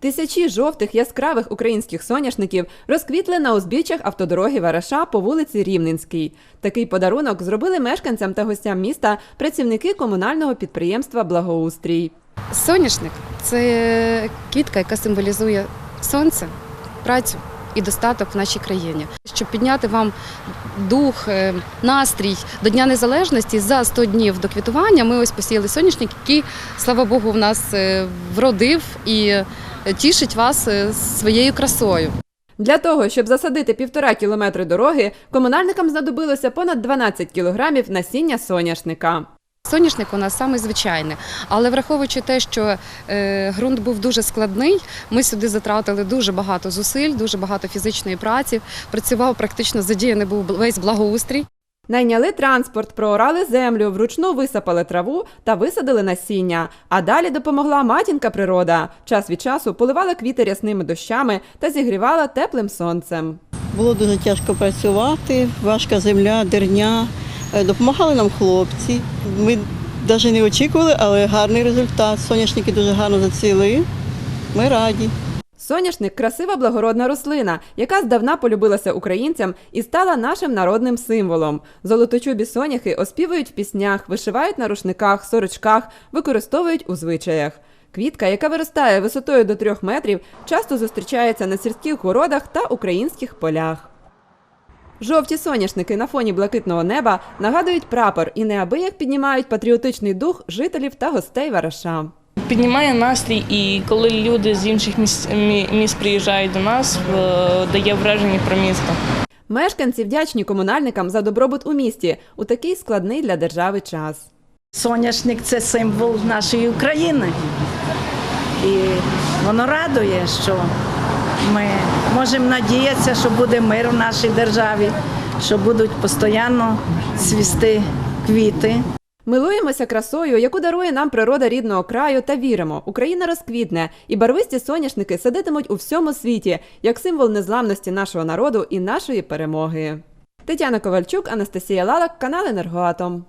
Тисячі жовтих яскравих українських соняшників розквітли на узбіччях автодороги Вараша по вулиці Рівненській. Такий подарунок зробили мешканцям та гостям міста працівники комунального підприємства Благоустрій. Соняшник це квітка, яка символізує сонце, працю і достаток в нашій країні. Щоб підняти вам дух, е, настрій до Дня Незалежності за 100 днів до квітування, ми ось посіяли соняшник, який, слава Богу, в нас е, вродив і е, тішить вас своєю красою. Для того, щоб засадити півтора кілометри дороги, комунальникам знадобилося понад 12 кілограмів насіння соняшника. Соняшник у нас саме звичайний, але враховуючи те, що е, ґрунт був дуже складний, ми сюди затратили дуже багато зусиль, дуже багато фізичної праці. Працював практично задіяний був весь благоустрій. Найняли транспорт, проорали землю, вручну висапали траву та висадили насіння. А далі допомогла матінка природа. Час від часу поливала квіти рясними дощами та зігрівала теплим сонцем. Було дуже тяжко працювати, важка земля, дерня. Е, Допомагали нам хлопці. Ми навіть не очікували, але гарний результат. Соняшники дуже гарно зацвіли. Ми раді. Соняшник красива благородна рослина, яка здавна полюбилася українцям і стала нашим народним символом. Золоточубі соняхи оспівують в піснях, вишивають на рушниках, сорочках, використовують у звичаях. Квітка, яка виростає висотою до трьох метрів, часто зустрічається на сільських городах та українських полях. Жовті соняшники на фоні блакитного неба нагадують прапор і неабияк піднімають патріотичний дух жителів та гостей Вараша. Піднімає настрій, і коли люди з інших міст, міст приїжджають до нас, дає враження про місто. Мешканці вдячні комунальникам за добробут у місті у такий складний для держави час. Соняшник це символ нашої України. І воно радує, що ми можемо надіятися, що буде мир в нашій державі, що будуть постійно цвісти квіти. Милуємося красою, яку дарує нам природа рідного краю, та віримо, Україна розквітне, і барвисті соняшники сидитимуть у всьому світі як символ незламності нашого народу і нашої перемоги. Тетяна Ковальчук, Анастасія Лалак, канал Енергоатом.